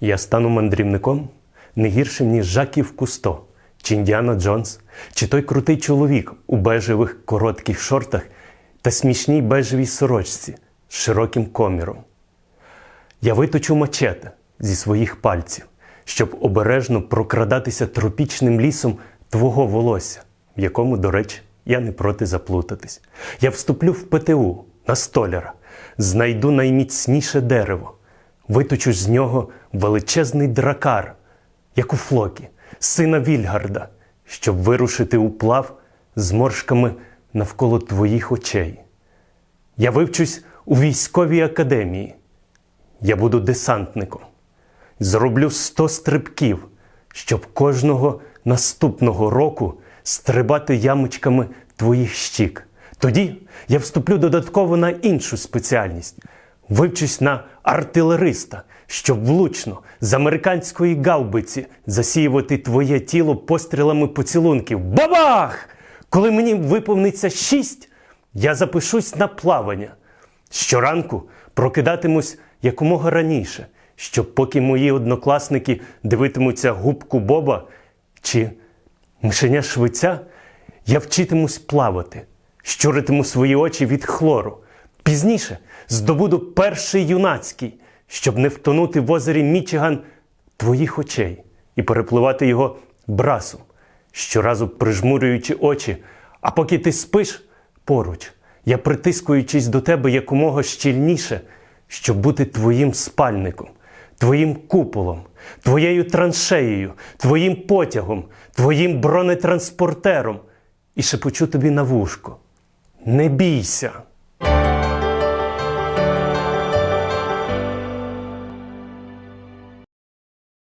Я стану мандрівником не гіршим, ніж Жаків Кусто, чи Індіана Джонс, чи той крутий чоловік у бежевих коротких шортах та смішній бежевій сорочці з широким коміром. Я виточу мачете зі своїх пальців, щоб обережно прокрадатися тропічним лісом твого волосся, в якому, до речі, я не проти заплутатись. Я вступлю в ПТУ на столяра, знайду найміцніше дерево, виточу з нього величезний дракар, як у Флокі, сина Вільгарда, щоб вирушити у плав з моршками навколо твоїх очей. Я вивчусь у військовій академії. Я буду десантником. Зроблю 100 стрибків, щоб кожного наступного року стрибати ямочками твоїх щік. Тоді я вступлю додатково на іншу спеціальність. Вивчусь на артилериста, щоб влучно з американської гаубиці засіювати твоє тіло пострілами поцілунків. Бабах! Коли мені виповниться шість, я запишусь на плавання. Щоранку прокидатимусь якомога раніше, щоб поки мої однокласники дивитимуться губку Боба чи мишеня швиця, я вчитимусь плавати, щуритиму свої очі від хлору. Пізніше здобуду перший юнацький, щоб не втонути в озері Мічиган твоїх очей і перепливати його брасом, щоразу прижмурюючи очі, а поки ти спиш поруч, я притискуючись до тебе якомога щільніше, щоб бути твоїм спальником, твоїм куполом, твоєю траншеєю, твоїм потягом, твоїм бронетранспортером і шепочу тобі на вушко. Не бійся!